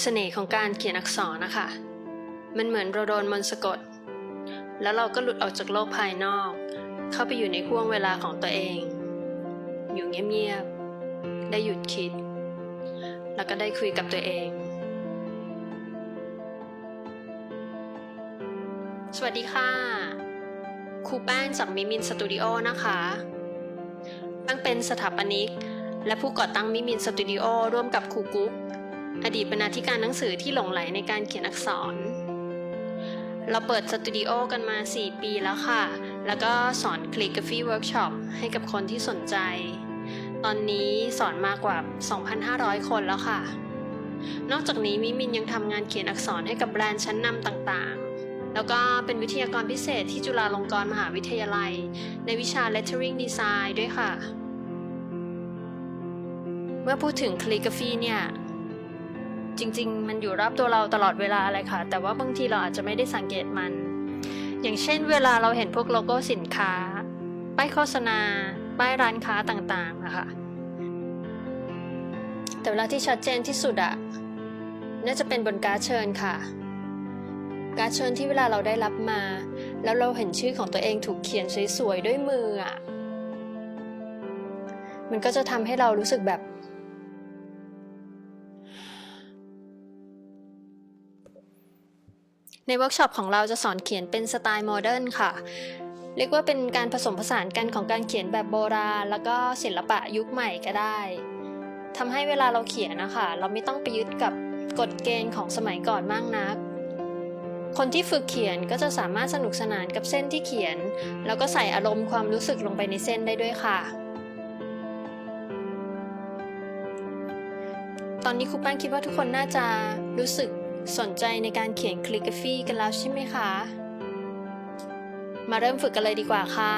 เสน่ห์ของการเขียนอักษรนะคะ มันเหมือนเราโดนมนต์สะกด แล้วเราก็หลุดออกจากโลกภายนอก เข้าไปอยู่ในห่วงเวลาของตัวเอง อยู่เงียบๆ ได้หยุดคิด แล้วก็ได้คุยกับตัวเอง สวัสดีค่ะ ครูแป้งจากมิมินสตูดิโอนะคะแป้งเป็นสถาปนิก และผู้ก่อตั้งมิมินสตูดิโอร่วมกับครูกุ๊ก อดีตบรรณาธิการหนังสือที่หลงไหลในการเขียนอักษร เราเปิดสตูดิโอกันมา 4 ปีแล้วค่ะ แล้วก็สอนคลิกราฟีเวิร์กช็อปให้กับคนที่สนใจ ตอนนี้สอนมากกว่า 2,500 คนแล้วค่ะ นอกจากนี้มิมินยังทำงานเขียนอักษรให้กับแบรนด์ชั้นนำต่างๆ แล้วก็เป็นวิทยากรพิเศษที่จุฬาลงกรณ์มหาวิทยาลัย ในวิชา lettering design ด้วยค่ะ เมื่อพูดถึงคลิกราฟีเนี่ย จริง ๆ มันอยู่รอบตัวเราตลอดเวลาเลยค่ะ แต่ว่าบางทีเราอาจจะไม่ได้สังเกตมัน อย่างเช่น เวลาเราเห็นพวกโลโก้สินค้า ป้ายโฆษณา ป้ายร้านค้าต่างๆนะคะแต่เวลาที่ชัดเจนที่สุดอะน่าจะเป็นบนการ์ดเชิญค่ะ การ์ดเชิญที่เวลาเราได้รับมา แล้วเราเห็นชื่อของตัวเองถูกเขียนสวยๆด้วยมืออะมันก็จะทำให้เรารู้สึกแบบ ในเวิร์กช็อปของเราจะสอนเขียนเป็นสไตล์โมเดิร์นค่ะ เรียกว่าเป็นการผสมผสานกันของการเขียนแบบโบราณ แล้วก็ศิลปะยุคใหม่ก็ได้ทำให้เวลาเราเขียนนะคะ เราไม่ต้องไปยึดกับกฎเกณฑ์ของสมัยก่อนมากนัก คนที่ฝึกเขียนก็จะสามารถสนุกสนานกับเส้นที่เขียน แล้วก็ใส่อารมณ์ความรู้สึกลงไปในเส้นได้ด้วยค่ะตอนนี้ครูแป้งคิดว่าทุกคนน่าจะรู้สึก สนใจในการเขียนคลิกราฟีกันแล้วใช่ไหมคะ มาเริ่มฝึกกันเลยดีกว่าค่ะ